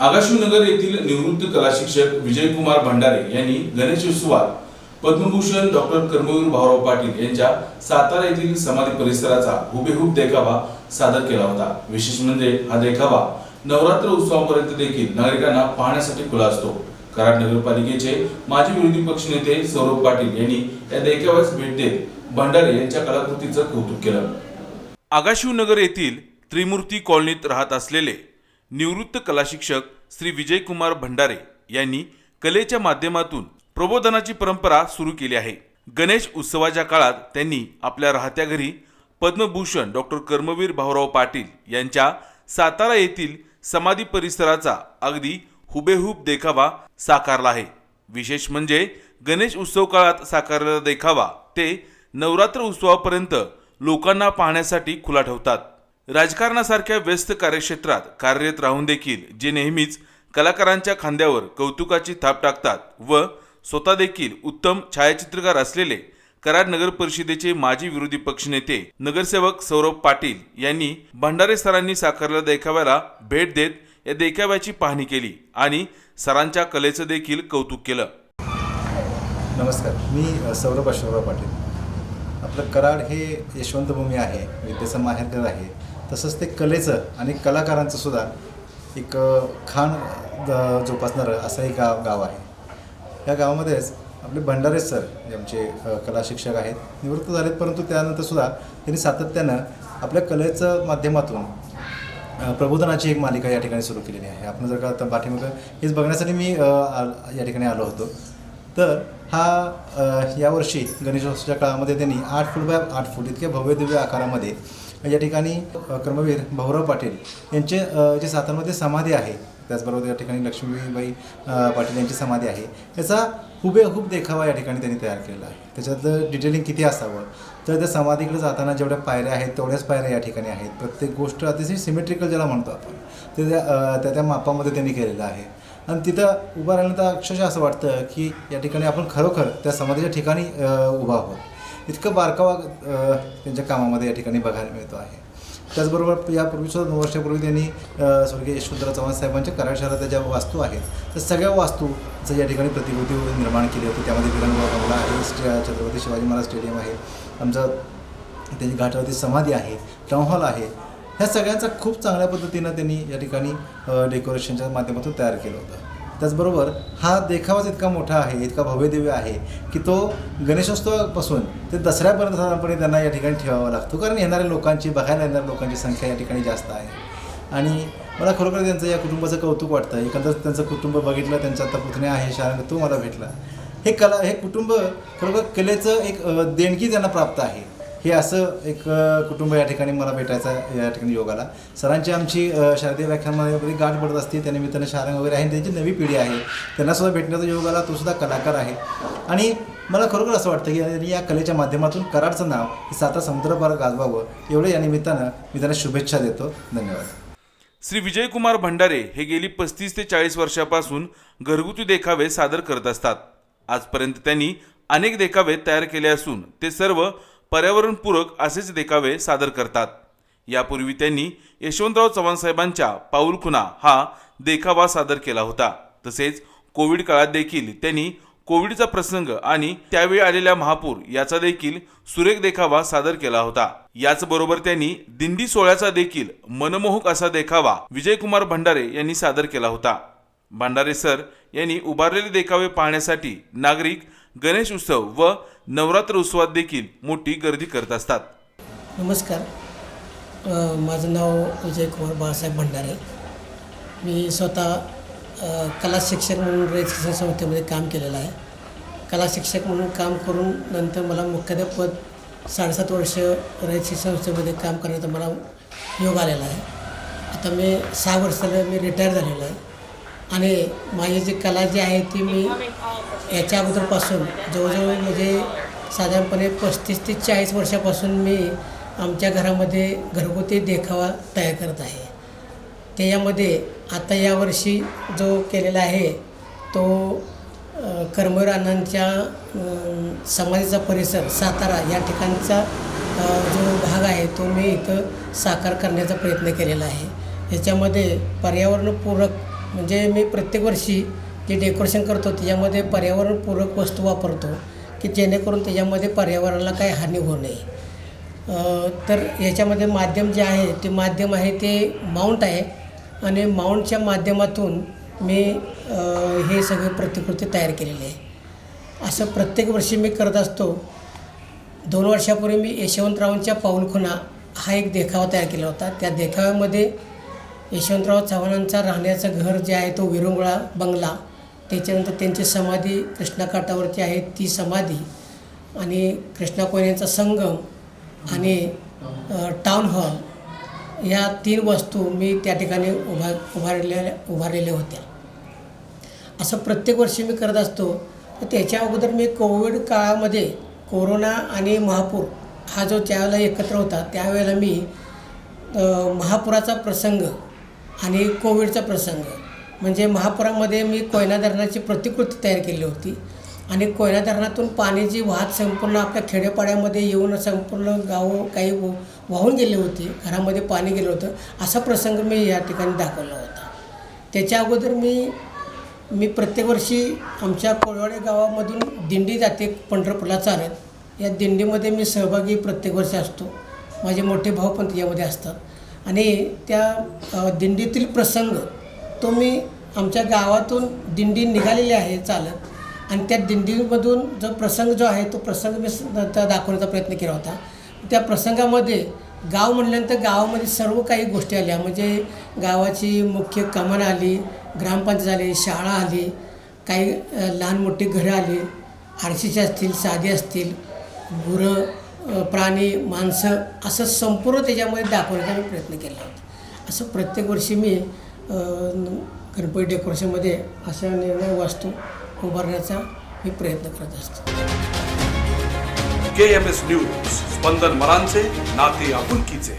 आकाशनगर येथील निवृत्त कला शिक्षक विजयकुमार भंडारे यांनी गणेशोत्सवात पद्मभूषण डॉक्टर कर्मवीर भाऊराव पाटील यांच्या सातारा येथील समाधी परिसराचा हुबेहूब देखावा सादर केला होता. विशेष म्हणजे हा देखावा नवरात्र उत्सवापर्यंत देखील नागरिकांना पाहण्यासाठी खुला असतो. कराड नगरपालिकेचे माजी विरोधी पक्षनेते सौरभ पाटील यांनी या देखाव्यास भेट देत भंडारे यांच्या कलाकृतीचं कौतुक केलं. आगाशिवनगर येथील त्रिमूर्ती कॉलनीत राहत असलेले निवृत्त कला शिक्षक श्री विजयकुमार भंडारे यांनी कलेच्या माध्यमातून प्रबोधनाची परंपरा सुरू केली आहे. गणेश उत्सवाच्या काळात त्यांनी आपल्या राहत्या घरी पद्मभूषण डॉक्टर कर्मवीर भाऊराव पाटील यांच्या सातारा येथील समाधी परिसराचा अगदी हुबेहूब देखावा साकारला आहे. विशेष म्हणजे गणेश उत्सव काळात साकारलेला देखावा ते नवरात्र उत्सवापर्यंत लोकांना पाहण्यासाठी खुला ठेवतात. राजकारणासारख्या व्यस्त कार्यक्षेत्रात कार्यरत राहून देखील जे नेहमीच कलाकारांच्या खांद्यावर कौतुकाची थाप टाकतात व स्वतः देखील उत्तम छायाचित्रकार असलेले कराड नगर परिषदेचे माजी विरोधी पक्षनेते नगरसेवक सौरभ पाटील यांनी भंडारे सरांनी साकारलेल्या देखाव्याला भेट देत या देखाव्याची पाहणी केली आणि सरांच्या कलेचं देखील कौतुक केलं. नमस्कार. मी सौरभ अशोकराव पाटील. आपलं कराड हे यशवंतभूमी आहे. विद्येचं माहेरघर आहे. तसंच ते कलेचं आणि कलाकारांचं सुद्धा एक खाण द- जोपासणारं असं एक गाव गाव आहे. या गावामध्येच आपले भंडारे सर जे आमचे कला शिक्षक आहेत. निवृत्त झालेत परंतु त्यानंतरसुद्धा त्यांनी सातत्यानं आपल्या कलेचं माध्यमातून प्रबोधनाची एक मालिका या ठिकाणी सुरू केलेली आहे. आपण जर का आता पाठीमागं हेच बघण्यासाठी मी आ- या ठिकाणी आलो होतो. तर हा यावर्षी गणेशोत्सवाच्या काळामध्ये त्यांनी आठ फूट बाय आठ फूट इतक्या भव्य दिव्य आकारामध्ये या ठिकाणी कर्मवीर भाऊराव पाटील यांचे जे सातारमध्ये समाधी आहे त्याचबरोबर या ठिकाणी लक्ष्मीबाई पाटील यांची समाधी आहे याचा हुबेहूब देखावा या ठिकाणी त्यांनी तयार केलेला आहे. त्याच्यातलं डिटेलिंग किती असावं? तर त्या समाधीकडे जाताना जेवढ्या पायऱ्या आहेत तेवढ्याच पायऱ्या या ठिकाणी आहेत. प्रत्येक गोष्ट अतिशय सिमेट्रिकल ज्याला म्हणतो आपण ते त्या त्या मापामध्ये त्यांनी केलेलं आहे. आणि तिथं उभं राहिल्यानंतर अक्षरशः असं वाटतं की या ठिकाणी आपण खरोखर त्या समाधीच्या ठिकाणी उभा आहोत. इतकं बारकावा त्यांच्या कामामध्ये या ठिकाणी बघायला मिळतो आहे. त्याचबरोबर यापूर्वी सुद्धा दोन वर्षापूर्वी त्यांनी स्वर्गीय यशवंतराव चव्हाण साहेबांच्या कराड शहरात ज्या वास्तू आहेत त्या सगळ्या वास्तूचं या ठिकाणी प्रतिकृती निर्माण केली होती. त्यामध्ये विरंगुळा बंगला आहे स्टे छत्रपती शिवाजी महाराज स्टेडियम आहे आमचं त्यांची घाटावरती समाधी आहे टाउन हॉल आहे. ह्या सगळ्यांचा खूप चांगल्या पद्धतीनं त्यांनी या ठिकाणी डेकोरेशनच्या माध्यमातून तयार केलं होतं. त्याचबरोबर हा देखावाच इतका मोठा आहे इतका भव्यदिव्य आहे की तो गणेशोत्सवापासून ते दसऱ्यापर्यंत साधारणपणे त्यांना या ठिकाणी ठेवावा लागतो. कारण येणाऱ्या लोकांची बघायला येणाऱ्या लोकांची संख्या या ठिकाणी जास्त आहे. आणि मला खरोखर त्यांचं या कुटुंबाचं कौतुक वाटतं. एकंदर त्यांचं कुटुंब बघितलं त्यांचा आता पुतण्या आहे शारंग तो मला भेटला. हे कला हे कुटुंब खरोखर कलेचं एक देणगी त्यांना प्राप्त आहे. हे असं एक कुटुंब या ठिकाणी मला भेटायचं या ठिकाणी योग आला सरांची आमची शारदीय व्याख्यानमध्ये गाठ पडत असते त्या निमित्तानं शारंग वगैरे आहे त्यांची नवी पिढी आहे. त्यांना सुद्धा भेटण्याचा योग आला तो सुद्धा कलाकार आहे. आणि मला खरोखर असं वाटतं की यांनी या कलेच्या माध्यमातून कराडचं नाव हे समुद्रपार गाजवावं एवढं या निमित्तानं मी त्यांना शुभेच्छा देतो. धन्यवाद. श्री विजयकुमार भंडारे हे गेली पस्तीस ते चाळीस वर्षापासून घरगुती देखावे सादर करत असतात. आजपर्यंत त्यांनी अनेक देखावे तयार केले असून ते सर्व पर्यावरणपूरक असेच देखावे सादर करतात. यापूर्वी त्यांनी यशवंतराव चव्हाण साहेबांच्या पाऊलखुणा हा देखावा सादर केला होता. तसेच कोविड काळात देखील त्यांनी कोविडचा प्रसंग आणि त्यावेळी आलेल्या महापूर याचा देखील सुरेख देखावा सादर केला होता. याचबरोबर त्यांनी दिंडी सोहळ्याचा देखील मनमोहक असा देखावा विजयकुमार भंडारे यांनी सादर केला होता. भंडारे सर यांनी उभारलेले देखावे पाहण्यासाठी नागरिक गणेश उत्सव व नवरात्र उत्सवात देखील मोठी गर्दी करत असतात. नमस्कार. माझं नाव विजय कुमार बाळासाहेब भंडारे. मी स्वतः कला शिक्षक म्हणून रयत शिक्षण संस्थेमध्ये काम केलेलं आहे. कला शिक्षक म्हणून काम करून नंतर मला मुख्याध्यापद साडेसात वर्ष रयत शिक्षण संस्थेमध्ये काम करण्याचा मला योग आलेला आहे. आता मी सहा वर्षाला मी रिटायर झालेलो आहे. आणि माझी जी कला जी आहे ती मी याच्या अगोदरपासून जवळजवळ म्हणजे साधारणपणे पस्तीस ते चाळीस वर्षापासून मी आमच्या घरामध्ये घरगुती देखावा तयार करत आहे. त्याच्यामध्ये आता यावर्षी जो केलेला आहे तो कर्मवीर अण्णांच्या समाधीचा परिसर सातारा या ठिकाणचा जो भाग आहे तो मी इथं साकार करण्याचा प्रयत्न केलेला आहे. याच्यामध्ये पर्यावरणपूरक म्हणजे मी प्रत्येक वर्षी जे डेकोरेशन करतो त्याच्यामध्ये पर्यावरणपूरक वस्तू वापरतो की जेणेकरून त्याच्यामध्ये पर्यावरणाला काही हानी होऊ नये. तर याच्यामध्ये माध्यम जे आहे ते माध्यम आहे ते माउंट आहे. आणि माउंटच्या माध्यमातून मी हे सगळे प्रतिकृती तयार केलेली आहे. असं प्रत्येक वर्षी मी करत असतो. दोन वर्षापूर्वी मी यशवंतरावांच्या पाऊलखुणा हा एक देखावा तयार केला होता. त्या देखाव्यामध्ये यशवंतराव चव्हाणांचा राहण्याचं घर जे आहे तो विरंगुळा बंगला. त्याच्यानंतर त्यांची समाधी कृष्णाकाठावरची आहे. ती समाधी आणि कृष्णा कोयनेचा संगम आणि टाऊन टाउन हॉल या तीन वस्तू मी त्या ठिकाणी उभा उभारलेल्या उभारलेल्या होत्या. असं प्रत्येक वर्षी मी करत असतो. तर त्याच्या अगोदर मी कोविड काळामध्ये कोरोना आणि महापूर हा जो ज्यावेळेला एकत्र होता त्यावेळेला मी महापुराचा प्रसंग आणि कोविडचा प्रसंग. म्हणजे महापुरामध्ये मी कोयना धरणाची प्रतिकृती तयार केली होती. आणि कोयना धरणातून पाणी जी वाहत संपूर्ण आपल्या खेडेपाड्यामध्ये येऊन संपूर्ण गावं काही व- वाहून गेले होते घरामध्ये पाणी गेलं होतं असा प्रसंग मी या ठिकाणी दाखवला होता. त्याच्या अगोदर मी मी प्रत्येक वर्षी आमच्या कोळवाडे गावामधून दिंडी जाते पंढरपूरला चालत. या दिंडीमध्ये मी सहभागी प्रत्येक वर्षी असतो. माझे मोठे भाऊ पण त्याच्यामध्ये असतात. आणि त्या दिंडीतील प्रसंग तो मी आमच्या गावातून दिंडी निघालेली आहे चालत. आणि त्या दिंडीमधून जो प्रसंग जो आहे तो प्रसंग मी त्या दाखवण्याचा प्रयत्न केला होता. त्या प्रसंगामध्ये गाव म्हणल्यानंतर गावामध्ये सर्व काही गोष्टी आल्या. म्हणजे गावाची मुख्य कमान आली ग्रामपंचायत आली शाळा आली काही लहान मोठी घरं आली आरशीचे असतील साधी असतील गुरं प्राणी माणसं असं संपूर्ण त्याच्यामध्ये दाखवण्याचा मी प्रयत्न केला होता. असं प्रत्येक वर्षी मी गणपती डेकोरेशनमध्ये अशा निर्णय वस्तू उभारण्याचा मी प्रयत्न करत असतो. के एम एस न्यूज स्पंदन मरांचे नाते आपुलकीचे.